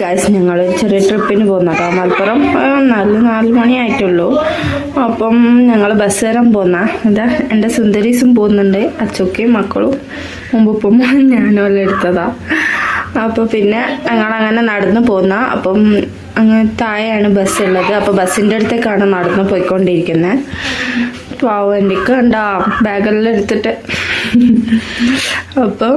Guys ഞങ്ങൾ ചെറിയ ട്രിപ്പിന് പോകുന്നതാ മലപ്പുറം നാല് നാല് മണിയായിട്ടുള്ളൂ. അപ്പം ഞങ്ങൾ ബസ് കയറാൻ പോകുന്ന ഇതാ എന്റെ സുന്ദരീസും പോകുന്നുണ്ട് അച്ചൊക്കെയും മക്കളും മുമ്പുപ്പം ഞാനും എല്ലാം എടുത്തതാ. അപ്പോൾ പിന്നെ ഞങ്ങൾ അങ്ങനെ നടന്നു പോന്ന. അപ്പം അങ്ങ് താഴെയാണ് ബസ് ഉള്ളത്. അപ്പോൾ ബസ്സിന്റെ അടുത്തേക്കാണ് നടന്നു പോയിക്കൊണ്ടിരിക്കുന്നത് പാവം എന്റെ കണ്ടാ ബാഗെല്ലാം എടുത്തിട്ട്. അപ്പം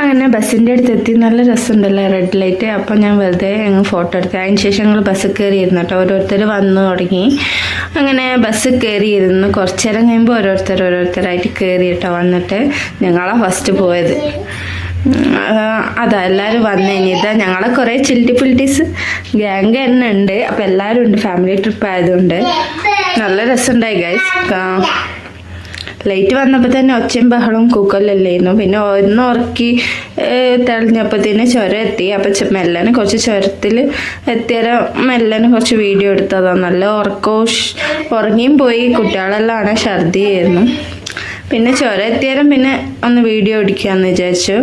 അങ്ങനെ ബസ്സിന്റെ അടുത്ത് എത്തി നല്ല രസമുണ്ടല്ലോ റെഡ് ലൈറ്റ് അപ്പോൾ ഞാൻ വെറുതെ അങ്ങ് ഫോട്ടോ എടുത്തു. അതിന് ശേഷം ഞങ്ങൾ ബസ്സിൽ കയറി ഇരുന്നു കേട്ടോ ഓരോരുത്തർ വന്നു തുടങ്ങി. അങ്ങനെ ബസ്സിൽ കയറി ഇരുന്നു കുറച്ച് നേരം കഴിയുമ്പോൾ ഓരോരുത്തർ ഓരോരുത്തരായിട്ട് കയറി കേട്ടോ വന്നിട്ട് ഞങ്ങളാ ഫസ്റ്റ് പോയത്. അതാ എല്ലാവരും വന്നു ഞങ്ങളെ കുറേ ചിൽറ്റി പിൽറ്റീസ് ഗ്യാങ് തന്നെ ഉണ്ട്. അപ്പോൾ എല്ലാവരും ഉണ്ട്. ഫാമിലി ട്രിപ്പ് ആയതുകൊണ്ട്. നല്ല രസമുണ്ടായി ഗൈസ് ലൈറ്റ് വന്നപ്പോൾ തന്നെ ഒച്ചയും ബഹളവും കൂക്കലല്ലായിരുന്നു. പിന്നെ ഒന്ന് ഉറക്കി തെളിഞ്ഞപ്പോഴത്തേന് ചുരം എത്തി. അപ്പം മെല്ലനെ കുറച്ച് ചുരത്തിൽ എത്തിയാലും മെല്ലനെ കുറച്ച് വീഡിയോ എടുത്തതാണ് നല്ല ഉറക്കവും ഉറങ്ങിയും പോയി. കുട്ടികളെല്ലാം ആണ് ഛർദി ആയിരുന്നു പിന്നെ ചുരം എത്തിയാലും പിന്നെ ഒന്ന് വീഡിയോ എടുക്കാമെന്ന് വിചാരിച്ചു.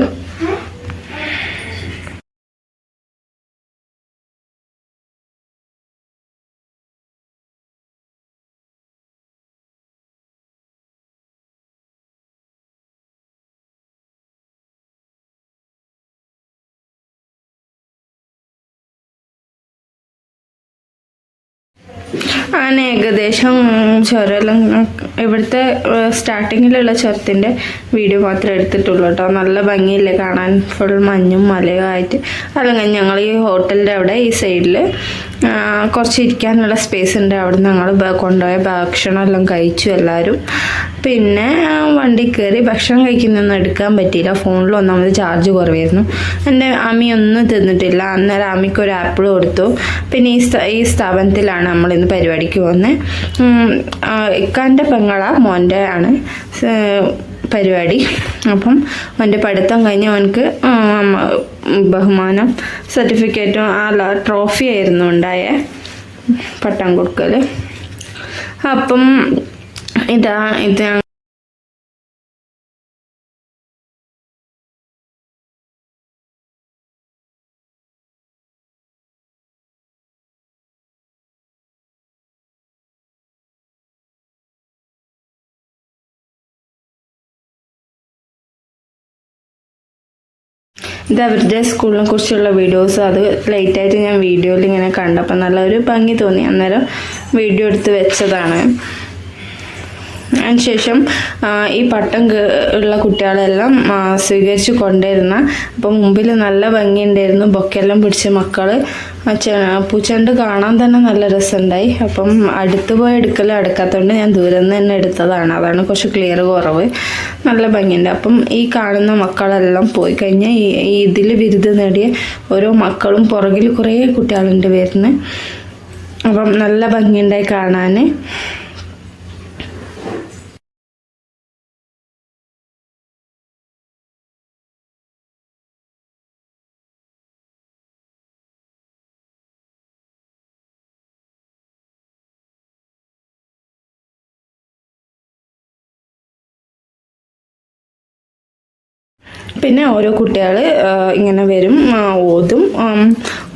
അങ്ങനെ ഏകദേശം ചുരമെല്ലാം ഇവിടുത്തെ സ്റ്റാർട്ടിങ്ങിലുള്ള ചുരത്തിന്റെ വീഡിയോ മാത്രമേ എടുത്തിട്ടുള്ളൂ കേട്ടോ. നല്ല ഭംഗിയില്ലേ കാണാൻ. ഫുൾ മഞ്ഞും മലയും ആയിട്ട് അല്ലെങ്കിൽ ഞങ്ങൾ ഈ ഹോട്ടലിന്റെ അവിടെ ഈ സൈഡിൽ കുറച്ച് ഇരിക്കാനുള്ള സ്പേസ് ഉണ്ട്. അവിടെ ഞങ്ങൾ കൊണ്ടുപോയ ഭക്ഷണം എല്ലാം കഴിച്ചു എല്ലാവരും പിന്നെ വണ്ടി കയറി ഭക്ഷണം കഴിക്കുന്നൊന്നും എടുക്കാൻ പറ്റിയില്ല. ഫോണിൽ ഒന്നാമത് ചാർജ് കുറവായിരുന്നു. എന്റെ അമ്മി ഒന്നും തിന്നിട്ടില്ല. അന്നേരം അമ്മിക്ക് ഒരു ആപ്പിൾ കൊടുത്തു. പിന്നെ ഈ ഈ സ്ഥാപനത്തിലാണ് നമ്മൾ ഇന്ന് പരിപാടിക്ക് പോകുന്നത് ഇക്കാന്റെ പെങ്ങള മോന്റെ ആണ് പരിപാടി. അപ്പം അവന്റെ പഠിത്തം കഴിഞ്ഞ് അവനക്ക് ബഹുമാനം സർട്ടിഫിക്കറ്റും ആ ട്രോഫി ആയിരുന്നു ഉണ്ടായ പട്ടം കൊടുക്കൽ അപ്പം ഇതാ ഇത് ഇത് അവരുടെ സ്കൂളിനെ കുറിച്ചുള്ള വീഡിയോസ് അത് ലേറ്റായിട്ട് ഞാൻ വീഡിയോയിൽ ഇങ്ങനെ കണ്ടപ്പോൾ നല്ലൊരു ഭംഗി തോന്നി. അന്നേരം വീഡിയോ എടുത്ത് വെച്ചതാണ്. അതിനുശേഷം ഈ പട്ടം ഉള്ള കുട്ടികളെല്ലാം സ്വീകരിച്ച് കൊണ്ടുവരുന്ന അപ്പം മുമ്പിൽ നല്ല ഭംഗിയുണ്ടായിരുന്നു. ബൊക്കെല്ലാം പിടിച്ച മക്കൾ പൂച്ചണ്ട് കാണാൻ തന്നെ നല്ല രസമുണ്ടായി. അപ്പം അടുത്ത് പോയി എടുക്കൽ എടുക്കാത്തതുകൊണ്ട് ഞാൻ ദൂരം തന്നെ എടുത്തതാണ്. അതാണ് കുറച്ച് ക്ലിയർ കുറവ്. നല്ല ഭംഗിയുണ്ട്. അപ്പം ഈ കാണുന്ന മക്കളെല്ലാം പോയി കഴിഞ്ഞാൽ ഈ ഇതിൽ ബിരുദം നേടിയ ഓരോ മക്കളും പുറകിൽ കുറേ കുട്ടികളുണ്ട് വരുന്നത് അപ്പം നല്ല ഭംഗിയുണ്ടായി കാണാൻ പിന്നെ ഓരോ കുട്ടികൾ ഇങ്ങനെ വരും ഓതും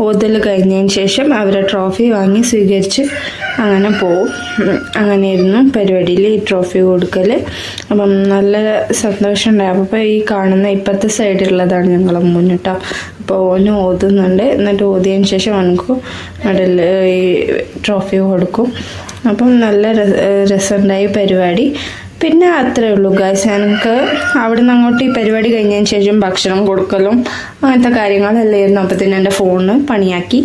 ഓതൽ കഴിഞ്ഞതിന് ശേഷം അവരെ ട്രോഫി വാങ്ങി സ്വീകരിച്ച് അങ്ങനെ പോവും. അങ്ങനെയായിരുന്നു പരിപാടിയിൽ ഈ ട്രോഫി കൊടുക്കൽ അപ്പം നല്ല സന്തോഷമുണ്ടായി. അപ്പോൾ ഈ കാണുന്ന ഇപ്പോഴത്തെ സൈഡിലുള്ളതാണ് ഞങ്ങൾ മുന്നിട്ടോ അപ്പോൾ ഓന് ഓതുന്നുണ്ട്. എന്നിട്ട് ഓതിയതിന് ശേഷം അവനക്ക് മെഡൽ ഈ ട്രോഫി കൊടുക്കും. അപ്പം നല്ല രസ രസമുണ്ടായി പരിപാടി. പിന്നെ അത്രേ ഉള്ളൂ ഗായ്സ് എനിക്ക് അവിടെ നിന്ന് അങ്ങോട്ട് ഈ പരിപാടി കഴിഞ്ഞതിന് ശേഷം ഭക്ഷണം കൊടുക്കലും അങ്ങനത്തെ കാര്യങ്ങളല്ലായിരുന്നു അപ്പത്തിന് എന്റെ ഫോണ് പണിയാക്കി.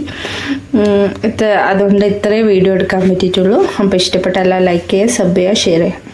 അതുകൊണ്ട് ഇത്രേ വീഡിയോ എടുക്കാൻ പറ്റിയിട്ടുള്ളൂ. അപ്പോൾ ഇഷ്ടപ്പെട്ട എല്ലാം ലൈക്ക് ചെയ്യുക സബ് ചെയ്യുക ഷെയർ ചെയ്യുക.